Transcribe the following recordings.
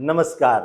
નમસ્કાર.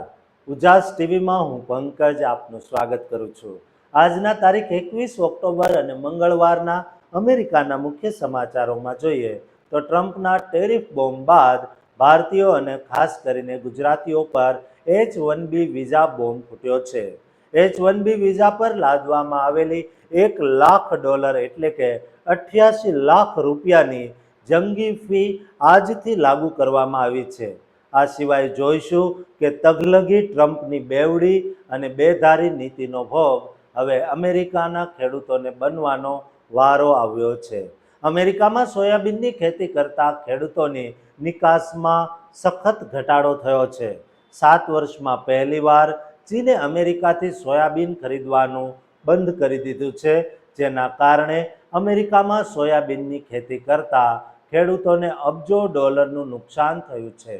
ઉજાસ ટીવીમાં હું પંકજ આપનું સ્વાગત કરું છું. આજના તારીખ એકવીસ ઓક્ટોબર અને મંગળવારના અમેરિકાના મુખ્ય સમાચારોમાં જોઈએ તો ટ્રમ્પના ટેરિફ બોમ્બ બાદ ભારતીયો અને ખાસ કરીને ગુજરાતીઓ પર H one B visa bomb ફૂટ્યો છે. એચ વન બી વિઝા પર લાદવામાં આવેલી એક લાખ ડોલર એટલે કે અઠ્યાસી લાખ રૂપિયાની જંગી ફી આજથી લાગુ કરવામાં આવી છે. આ સિવાય જોઈશું કે તગલગી ટ્રમ્પની બેવડી અને બેધારી નીતિનો ભોગ હવે અમેરિકાના ખેડૂતોને બનવાનો વારો આવ્યો છે. અમેરિકામાં સોયાબીનની ખેતી કરતા ખેડૂતોની નિકાસમાં સખત ઘટાડો થયો છે. સાત વર્ષમાં પહેલીવાર ચીને અમેરિકાથી સોયાબીન ખરીદવાનું બંધ કરી દીધું છે. જેના કારણે અમેરિકામાં સોયાબીનની ખેતી કરતા ખેડૂતોને અબજો ડોલરનું નુકસાન થયું છે.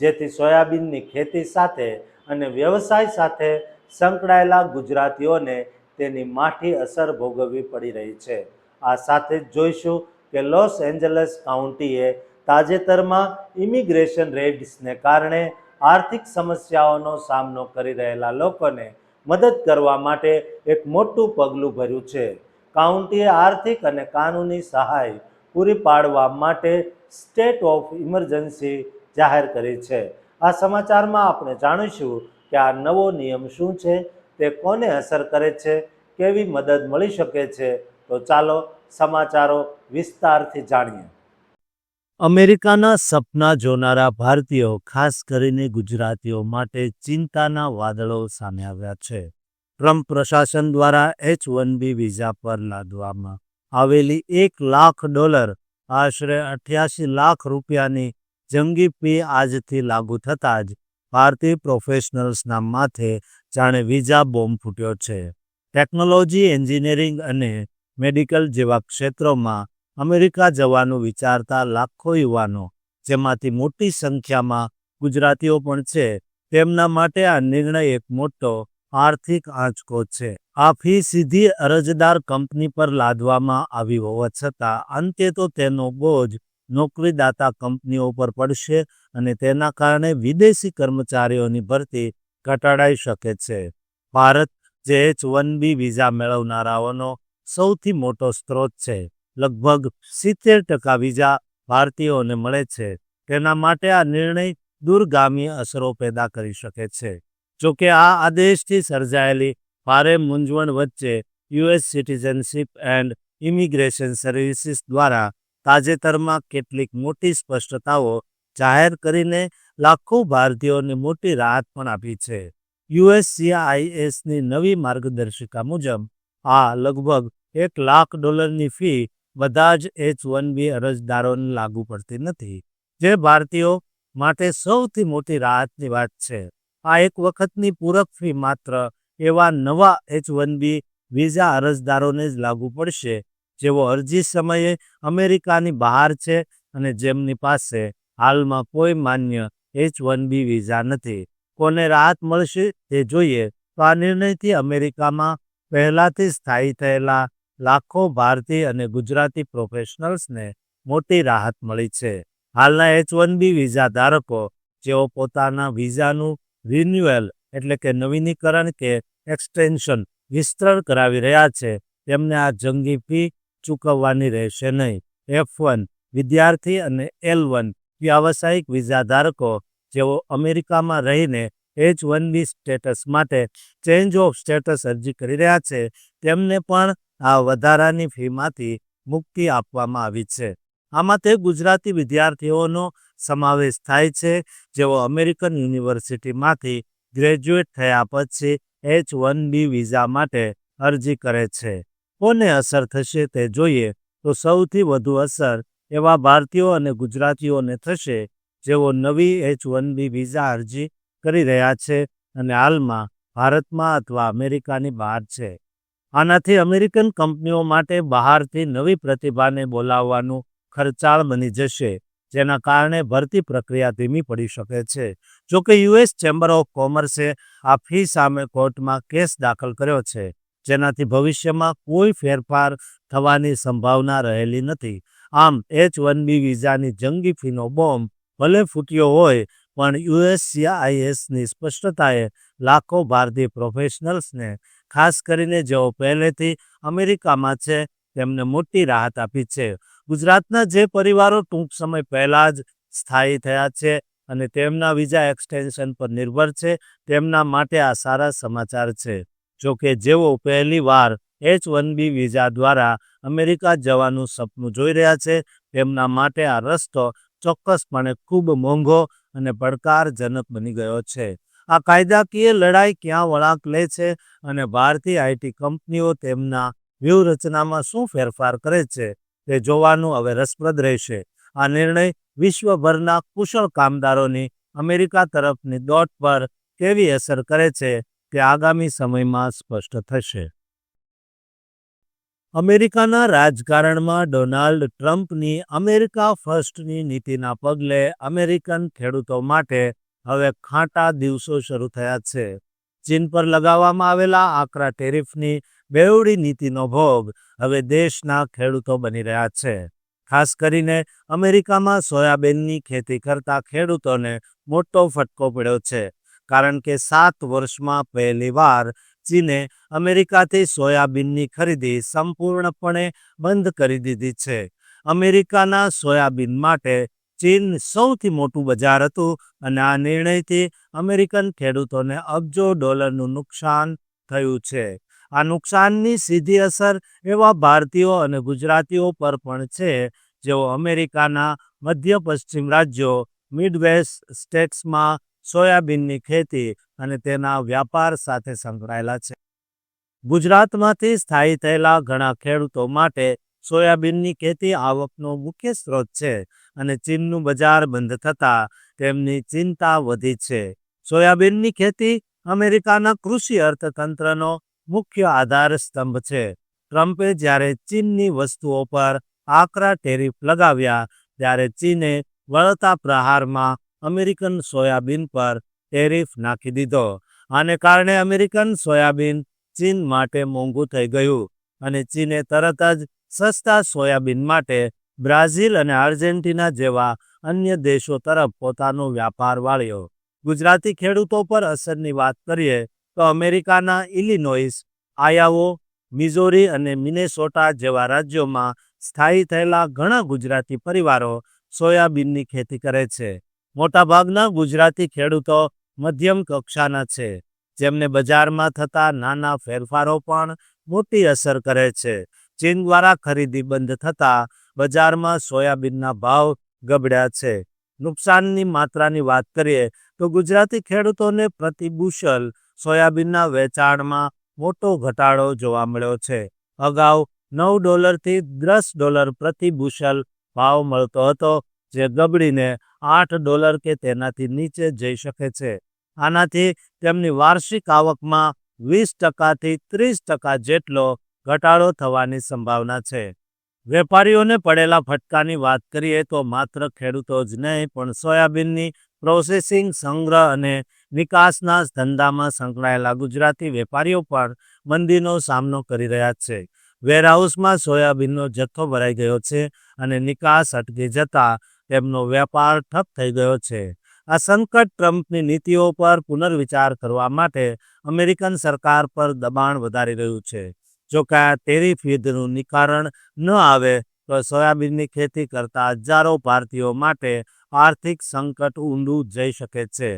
જેથી સોયાબીનની ખેતી સાથે અને વ્યવસાય સાથે સંકળાયેલા ગુજરાતીઓને તેની માઠી અસર ભોગવવી પડી રહી છે. આ સાથે જ જોઈશું કે લોસ એન્જલસ કાઉન્ટીએ તાજેતરમાં ઇમિગ્રેશન રેડ્સને કારણે આર્થિક સમસ્યાઓનો સામનો કરી રહેલા લોકોને મદદ કરવા માટે એક મોટું પગલું ભર્યું છે. કાઉન્ટીએ આર્થિક અને કાનૂની સહાય પૂરી પાડવા માટે સ્ટેટ ઓફ ઇમરજન્સી જાહેર કરી છે. આ સમાચારમાં આપણે જાણીશું કે આ નવો નિયમ શું છે, તે કોને અસર કરે છે, કેવી મદદ મળી શકે છે. તો ચાલો સમાચારો વિસ્તારથી જાણીએ. અમેરિકાના સપના જોનારા ભારતીયો, ખાસ કરીને ગુજરાતીઓ માટે ચિંતાના વાદળો સામે આવ્યા છે. ટ્રમ્પ પ્રશાસન દ્વારા એચ વન બી વિઝા પર લાદવામાં આવેલી એક લાખ ડોલર, આશરે અઠ્યાસી લાખ રૂપિયાની જંગી ફી આજથી લાગુ થતાં જ ભારતીય પ્રોફેશનલ્સના માથે જાણે વિઝા બોમ્બ ફૂટ્યો છે. ટેકનોલોજી, એન્જિનિયરિંગ અને મેડિકલ જેવા ક્ષેત્રોમાં અમેરિકા જવાનું વિચારતા લાખો યુવાનો, જેમાંથી મોટી સંખ્યામાં ગુજરાતીઓ પણ છે, તેમના માટે આ નિર્ણય એક મોટો આર્થિક આંચકો છે. આ ફી સીધી અરજદાર કંપની પર લાદવામાં આવી હોવા છતાં અંતે તો તેનો બોજ નોકરીદાતા કંપનીઓ પર પડશે અને તેના કારણે વિદેશી કર્મચારીઓની ભરતી ઘટાડાઈ શકે છે. ભારત જે એચ વન બી વિઝા મેળવનારાઓનો સૌથી મોટો સ્ત્રોત છે. લગભગ સિત્તેર ટકા વિઝા ભારતીયોને મળે છે. તેના માટે આ નિર્ણય દૂરગામી અસરો પેદા કરી શકે છે. જોકે આ આદેશથી સર્જાયેલી ભારે મૂંઝવણ વચ્ચે US citizenship and immigration services દ્વારા તાજેતરમાં કેટલીક મોટી સ્પષ્ટતાઓ જાહેર કરીને લાખો ભારતીયોને મોટી રાહત પણ આપી છે. યુએસસીઆઈએસની નવી માર્ગદર્શિકા મુજબ, આ લગભગ એક લાખ ડોલરની ફી બધા જ એચ વન બી અરજદારોને લાગુ પડતી નથી, જે ભારતીયો માટે સૌથી મોટી રાહતની વાત છે. આ એક વખતની પૂરક ફી માત્ર એવા નવા એચ વન બી વિઝા અરજદારોને જ લાગુ પડશે જેઓ અરજી સમયે અમેરિકાની બહાર છે અને જેમની પાસે હાલમાં કોઈ માન્ય એચ વન બી વિઝા નથી. કોને રાહત મળશે તે જોઈએ. તો આ નિર્ણયથી અમેરિકામાં પહેલાથી સ્થાયી થયેલા લાખો ભારતીય અને ગુજરાતી પ્રોફેશનલ્સને મોટી રાહત મળી છે. હાલના એચ વન બી વિઝા ધારકો, જેઓ પોતાના વિઝાનું રિન્યુઅલ એટલે કે નવીનીકરણ કે એક્સટેન્શન વિસ્તરણ કરાવી રહ્યા છે, તેમને આ જંગી ફી ચૂકવવાની રહેશે નહીં. એફ વન, વિદ્યાર્થી અને એલ વન વ્યાવસાયિક વિઝા ધારકો જેઓ અમેરિકામાં રહીને એચ વન બી સ્ટેટસ માટે ચેન્જ ઓફ સ્ટેટસ અરજી કરી રહ્યા છે, તેમને પણ આ વધારાની ફીમાંથી મુક્તિ આપવામાં આવી છે. આમાં તે ગુજરાતી વિદ્યાર્થીઓનો સમાવેશ થાય છે, જેઓ અમેરિકન યુનિવર્સિટીમાંથી ગ્રેજ્યુએટ થયા પછી એચ વન બી વિઝા માટે અરજી કરે છે. કોને અસર થશે તે જોઈએ તો સૌથી વધુ અસર એવા ભારતીયો અને ગુજરાતીઓને થશે જેઓ નવી એચ વન બી વિઝા અરજી કરી રહ્યા છે અને હાલમાં ભારતમાં અથવા અમેરિકાની બહાર છે. આનાથી અમેરિકન કંપનીઓ માટે બહારથી નવી પ્રતિભાને બોલાવવાનું ખર્ચાળ બની જશે, જેના કારણે ભરતી પ્રક્રિયા ધીમી પડી શકે છે. જોકે યુએસ ચેમ્બર ઓફ કોમર્સે આ ફી સામે કોર્ટમાં કેસ દાખલ કર્યો છે. જેનાથી ભવિષ્યમાં કોઈ ફેરફાર થવાની સંભાવના રહેલી નથી. આમ, એચ વન બી વિઝાની જંગી ફીનો બોમ્બ ભલે ફૂટ્યો હોય, પણ યુએસસીઆઈએસની સ્પષ્ટતાએ લાખો ભારતીય પ્રોફેશનલ્સને, ખાસ કરીને જેઓ પહેલેથી અમેરિકામાં છે, તેમને મોટી રાહત આપી છે. ગુજરાતના જે પરિવારો ટૂંક સમય પહેલાં જ સ્થાયી થયા છે અને તેમના વિઝા એક્સટેન્શન પર નિર્ભર છે, તેમના માટે આ સારા સમાચાર છે. જો કે જેઓ પહેલી વાર એચ વન બી વિઝા દ્વારા અમેરિકા જવાનું સપનું જોઈ રહ્યા છે, તેમના માટે આ રસ્તો ચોક્કસપણે ખૂબ મોંઘો અને પડકારજનક બની ગયો છે. આ કાયદાકીય લડાઈ ક્યાં વળાંક લે છે અને ભારતીય આઈટી કંપનીઓ તેમના વ્યૂહરચનામાં શું ફેરફાર કરે છે તે જોવાનું હવે રસપ્રદ રહેશે. આ નિર્ણય વિશ્વભરના કુશળ કામદારોની અમેરિકા તરફની દોટ પર કેવી અસર કરે છે તે આગામી સમયમાં સ્પષ્ટ થશે. અમેરિકાના રાજકારણમાં ડોનાલ્ડ ટ્રમ્પની અમેરિકા ફર્સ્ટની નીતિના પગલે અમેરિકન ખેડૂતો માટે હવે ખાંટા દિવસો શરૂ થયા છે. ચીન પર લગાવવામાં આવેલા આકરા ટેરિફની બેવડી નીતિનો ભોગ હવે દેશના ખેડૂતો બની રહ્યા છે. ખાસ કરીને અમેરિકામાં સોયાબીનની ખેતી કરતા ખેડૂતોને મોટો ફટકો પડ્યો છે. કારણ કે સાત વર્ષમાં પહેલીવાર ચીને અમેરિકાથી સોયાબીનની ખરીદી સંપૂર્ણપણે બંધ કરી દીધી છે. અમેરિકાના સોયાબીન માટે ચીન સૌથી મોટું બજાર હતું અને આ નિર્ણયથી અમેરિકન ખેડૂતોને અબજો ડોલરનું નુકસાન થયું છે. આ નુકસાનની સીધી અસર એવા ભારતીયો અને ગુજરાતીઓ પર પણ છે, જેઓ અમેરિકાના મધ્ય પશ્ચિમ રાજ્યો મિડવેસ્ટ સ્ટેટ્સમાં સોયાબીનની ખેતી અને તેના વ્યાપાર સાથે સંકળાયેલા છે. ગુજરાતમાંથી સ્થાયી થયેલા ઘણા ખેડૂતો માટે સોયાબીનની ખેતી આવકનો મુખ્ય સ્ત્રોત છે અને ચીનનું બજાર બંધ થતાં તેમની ચિંતા વધી છે. સોયાબીનની ખેતી અમેરિકાના કૃષિ અર્થતંત્રનો મુખ્ય આધાર સ્તંભ છે. ટ્રમ્પે જ્યારે ચીનની વસ્તુઓ પર આકરા ટેરિફ લગાવ્યા, ત્યારે ચીને વળતા પ્રહારમાં અમેરિકન સોયાબીન પર ટેરિફ નાખી દીધો. આને કારણે અમેરિકન સોયાબીન ચીન માટે મોંઘું થઈ ગયું અને ચીને તરત જ સસ્તા સોયાબીન માટે બ્રાઝિલ અને આર્જેન્ટિના જેવા અન્ય દેશો તરફ પોતાનો વ્યાપાર વાળ્યો. ગુજરાતી ખેડૂતો પર અસરની વાત કરીએ તો અમેરિકાના ઇલિનોઇસ, આયાવો, મિઝોરી અને મિનેસોટા જેવા રાજ્યોમાં સ્થાયી થયેલા ઘણા ગુજરાતી પરિવારો સોયાબીનની ખેતી કરે છે. મોટાભાગના ગુજરાતી ખેડૂતો મધ્યમ કક્ષાના છે, જેમને બજારમાં થતા નાના ફેરફારો પણ મોટી અસર કરે છે. ચીન દ્વારા ખરીદી બંધ થતાં બજારમાં સોયાબીનના ભાવ ગબડ્યા છે. નુકસાનની માત્રાની વાત કરીએ તો ગુજરાતી ખેડૂતોને પ્રતિ સોયાબીનના વેચાણમાં મોટો ઘટાડો જોવા મળ્યો છે. અગાઉ નવ ડોલરથી દસ ડોલર પ્રતિ ભાવ મળતો હતો, જે ગબડીને આઠ ડોલર કે તેનાથી નીચે જઈ શકે છે. આનાથી તેમની વાર્ષિક આવકમાં વીસ ટકાથી ત્રીસ ટકા જેટલો ઘટાડો થવાની સંભાવના છે. વેપારીઓને પડેલા ફટકાની વાત કરીએ તો માત્ર ખેડૂતો જ નહીં, પણ સોયાબીનની પ્રોસેસિંગ સંગ્રહ અને નિકાસના ધંધામાં સંકળાયેલા ગુજરાતી વેપારીઓ પણ મંદીનો સામનો કરી રહ્યા છે. વેરહાઉસમાં સોયાબીનનો જથ્થો ભરાઈ ગયો છે અને નિકાસ અટકી જતા તેમનો વેપાર ઠપ થઈ ગયો છે. આ સંકટ ટ્રમ્પની નીતિઓ પર પુનર્વિચાર કરવા માટે અમેરિકન સરકાર પર દબાણ વધારી રહ્યું છે. જો કે આ ટેરિફ યુદ્ધનું નિકારણ ન આવે, તો સોયાબીનની ખેતી કરતા હજારો ભારતીયો માટે આર્થિક સંકટ ઊંડું જઈ શકે છે.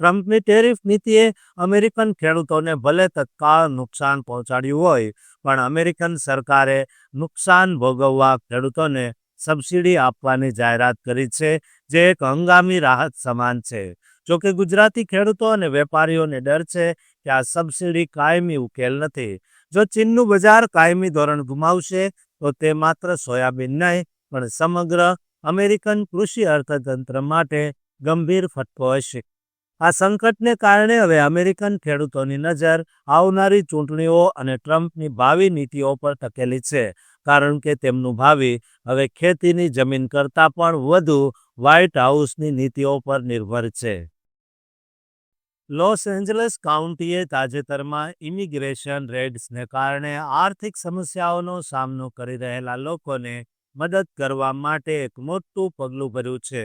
ટ્રમ્પની ટેરિફ નીતિએ અમેરિકન ખેડૂતોને ભલે તત્કાળ નુકસાન પહોંચાડ્યું હોય, પણ અમેરિકન સરકારે નુકસાન ભોગવવા ખેડૂતોને સબસિડી આપવાની જાહેરાત કરી છે, જે એક હંગામી રાહત સમાન છે. જોકે ગુજરાતી ખેડૂતો અને વેપારીઓને ડર છે કે આ સબસિડી કાયમી ઉકેલ નથી. જો ચીનનું બજાર કાયમી ધોરણ ગુમાવશે, તો તે માત્ર સોયાબીન નહીં, પણ સમગ્ર અમેરિકન કૃષિ અર્થતંત્ર માટે ગંભીર ફટકો હશે. આ સંકટને કારણે હવે અમેરિકન ખેડૂતોની નજર આવનારી ચૂંટણીઓ અને ટ્રમ્પની ભાવિ નીતિઓ પર ટકેલી છે. કારણ કે તેમનું ભાવિ હવે ખેતીની જમીન કરતાં પણ વધુ વ્હાઇટ હાઉસની નીતિઓ પર નિર્ભર છે. લોસ એન્જલસ કાઉન્ટીએ તાજેતરમાં ઇમિગ્રેશન રેડ્સને કારણે આર્થિક સમસ્યાઓનો સામનો કરી રહેલા લોકોને મદદ કરવા માટે એક મોટું પગલું ભર્યું છે.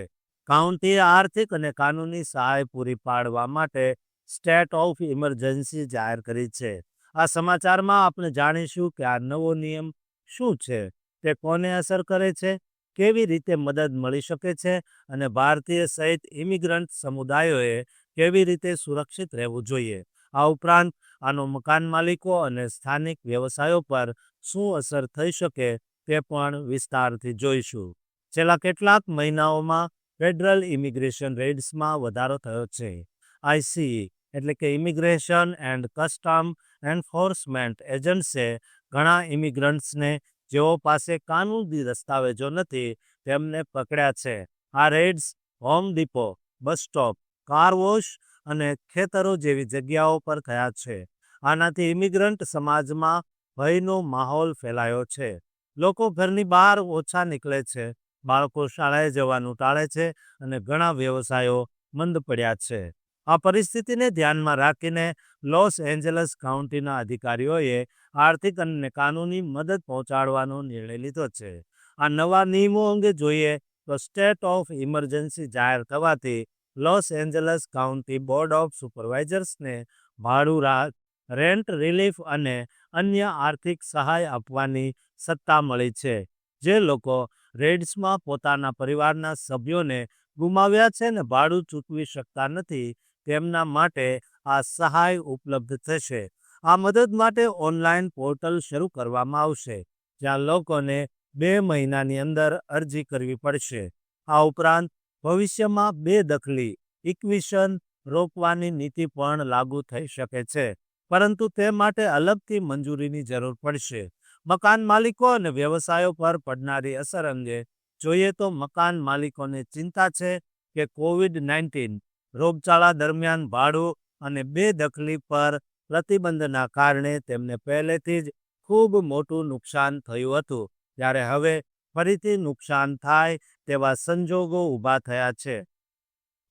કાઉન્ટીએ આર્થિક અને કાનૂની સહાય પૂરી પાડવા માટે સ્ટેટ ઓફ ઇમરજન્સી જાહેર કરી છે. આ સમાચારમાં આપણે જાણીશું કે આ નવો નિયમ શું છે? તે કોને અસર કરે છે? કેવી રીતે મદદ મળી શકે છે? અને ભારતીય સહિત ઇમિગ્રન્ટ સમુદાયોએ કેવી રીતે સુરક્ષિત રહેવું જોઈએ? આ ઉપરાંત, આનો મકાન માલિકો અને સ્થાનિક વ્યવસાયો પર શું અસર થઈ શકે તે પણ વિસ્તારથી જોઈશું. છેલ્લા કેટલાક મહિનાઓમાં ફેડરલ ઇમિગ્રેશન રેડ્સમાં વધારો થયો છે. આઈસીઈ એટલે કે ઇમિગ્રેશન એન્ડ કસ્ટમ એન્ફોર્સમેન્ટ એજન્ટ્સે ઘણા ઇમિગ્રન્ટ્સને જેઓ પાસે કાનૂની દસ્તાવેજો નથી, તેમને પકડ્યા છે. આ raids, Home Depot, bus stop, car wash અને ખેતરો જેવી જગ્યાઓ પર થયા છે. આનાથી ઇમિગ્રન્ટ સમાજમાં ભયનો માહોલ ફેલાયો છે. લોકો ઘરની બહાર ઓછા નીકળે છે, બાળકો શાળાએ જવાનું ટાળે છે અને ઘણા વ્યવસાયો મંદ પડ્યા છે. આ પરિસ્થિતિને ધ્યાનમાં રાખીને લોસ એન્જલસ કાઉન્ટીના અધિકારીઓએ આર્થિક અને કાનૂની મદદ પહોંચાડવાનો નિર્ણય લીધો છે. આ નવા નિયમો અંગે જોઈએ તો સ્ટેટ ઓફ ઇમરજન્સી જાહેર થવાથી Los Angeles county board of સુપરવાઇઝર્સને ભાડું રાહત રેન્ટ રિલીફ અને અન્ય આર્થિક સહાય આપવાની સત્તા મળી છે. જે લોકો રેડ્સમાં પોતાના પરિવારના સભ્યોને ગુમાવ્યા છે ને ભાડું ચૂકવી શકતા નથી, તેમના માટે આ સહાય ઉપલબ્ધ થશે. આ મદદ માટે ઓનલાઈન પોર્ટલ શરૂ કરવામાં આવશે, જ્યાં લોકોને બે મહિનાની અંદર અરજી કરવી પડશે. આ ઉપરાંત, ભવિષ્યમાં બે દખલી, ઇક્વિશન રોકવાની નીતિ પણ લાગુ થઈ શકે છે, પરંતુ તે માટે અલગથી મંજૂરીની જરૂર પડશે. મકાન માલિકો અને વ્યવસાયો પર પડનારી અસર અંગે જોઈએ તો મકાન માલિકોને ચિંતા છે કે કોવિડ નાઇન્ટીન રોગચાળા દરમિયાન ભાડું અને બેદખલી પર પ્રતિબંધના કારણે તેમને પહેલેથી જ ખૂબ મોટું નુકસાન થયું હતું. જ્યારે હવે ફરીથી નુકસાન થાય તેવા સંજોગો ઊભા થયા છે.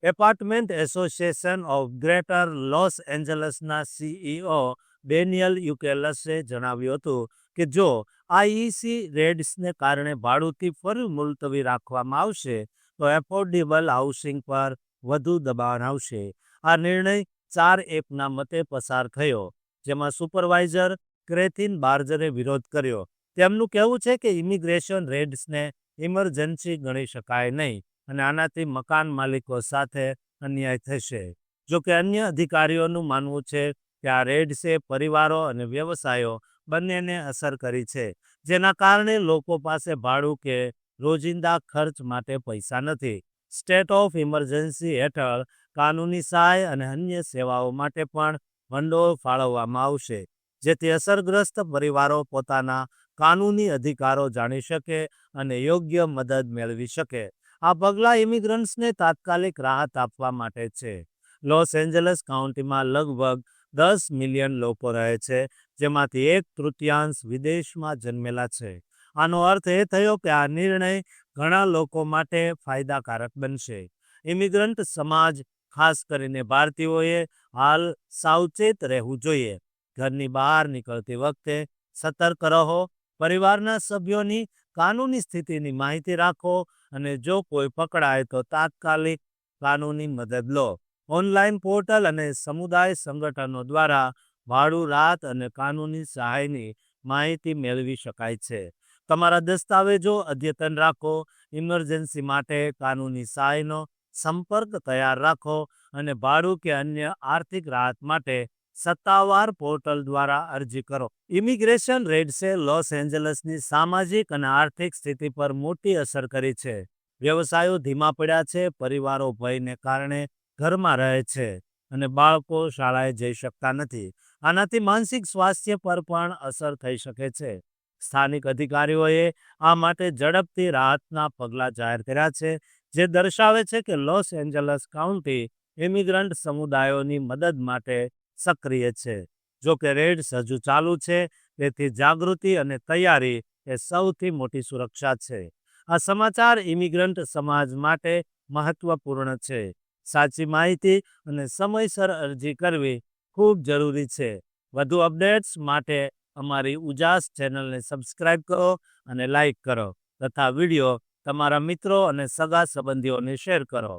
Apartment association of greater loss એન્જલસના સીઈઓ ડેનિયલ યુકેલસે જણાવ્યું હતું કે જો આઈઈસી રેડ્સને કારણે ભાડુંથી ફરી મુલતવી રાખવામાં આવશે, તો એફોર્ડેબલ હાઉસિંગ પર વધુ દબાણ આવશે. આ નિર્ણય ચાર એપના મતે પસાર થયો, જેમાં સુપરવાઇઝર ક્રેથિન બાર્જરે વિરોધ કર્યો. તેમનું કહેવું છે કે ઇમિગ્રેશન રેડ્સને ઇમરજન્સી ગણી શકાય નહીં અને આનાથી મકાન માલિકો સાથે અન્યાય થશે. જો કે અન્ય અધિકારીઓનું માનવું છે કે આ રેડ્સે પરિવારો અને વ્યવસાયો બંનેને અસર કરી છે, જેના કારણે લોકો પાસે ભાડું કે રોજિંદા ખર્ચ માટે પૈસા નથી. સ્ટેટ ઓફ ઇમરજન્સી હેઠળ કાનૂની સહાય અને અન્ય સેવાઓ માટે પણ ભંડોળ ફાળવવામાં આવશે, જેથી અસરગ્રસ્ત પરિવારો પોતાના કાનૂની અધિકારો જાણી શકે અને યોગ્ય મદદ મેળવી શકે. આ પગલાં ઇમિગ્રન્ટ્સને તાત્કાલિક રાહત આપવા માટે છે. લોસ એન્જલસ કાઉન્ટીમાં લગભગ દસ મિલિયન લોકો રહે છે, જેમાંથી એક તૃતીયાંશ વિદેશમાં જન્મેલા છે. આનો અર્થ એ થયો કે આ નિર્ણય ઘણા લોકો માટે ફાયદાકારક બનશે. ઇમિગ્રન્ટ સમાજ ખાસ કરીને ભારતીયોએ હાલ સાવચેત રહેવું જોઈએ. ઘરની બહાર નીકળતી વખતે સતર્ક રહો, પરિવારના સભ્યોની કાનૂની સ્થિતિની માહિતી રાખો અને જો કોઈ પકડાય તો તાત્કાલિક કાનૂની મદદ લો. ઓનલાઈન પોર્ટલ અને સમુદાય સંગઠનો દ્વારા ભાડું, રાહત અને કાનૂની સહાયની માહિતી મેળવી શકાય છે. તમારા દસ્તાવેજો અદ્યતન રાખો. ઇમરજન્સી માટે કાનૂની સહાયનો સંપર્ક તૈયાર રાખો અને ભાડું કે અન્ય આર્થિક રાહત માટે સત્તાવાર પોર્ટલ દ્વારા અરજી કરો. ઇમિગ્રેશન રેડ્સે લોસ એન્જલસની સામાજિક અને આર્થિક સ્થિતિ પર મોટી અસર કરી છે. વ્યવસાયો ધીમા પડ્યા છે, પરિવારો ભયને કારણે ઘરમાં રહે છે અને બાળકો શાળાએ જઈ શકતા નથી. આનાથી માનસિક સ્વાસ્થ્ય પર પણ અસર થઈ શકે છે. સ્થાનિક અધિકારીઓએ આ માટે ઝડપથી રાહતના પગલાં જાહેર કર્યા છે. જે દર્શાવે છે કે લોસ એન્જલસ કાઉન્ટી ઇમિગ્રન્ટ સમુદાયોની મદદ માટે સક્રિય છે. જો કે રેડ્સ હજુ ચાલુ છે, તેથી જાગૃતિ અને તૈયારી એ સૌથી મોટી સુરક્ષા છે. આ સમાચાર ઇમિગ્રન્ટ સમાજ માટે મહત્વપૂર્ણ છે. સાચી માહિતી અને સમયસર અરજી કરવી ખૂબ જરૂરી છે. વધુ અપડેટ્સ માટે અમારી ઉજાસ ચેનલને સબસ્ક્રાઇબ કરો અને લાઈક કરો તથા વીડિયો તમારા મિત્રો અને સગા સંબંધીઓને શેર કરો.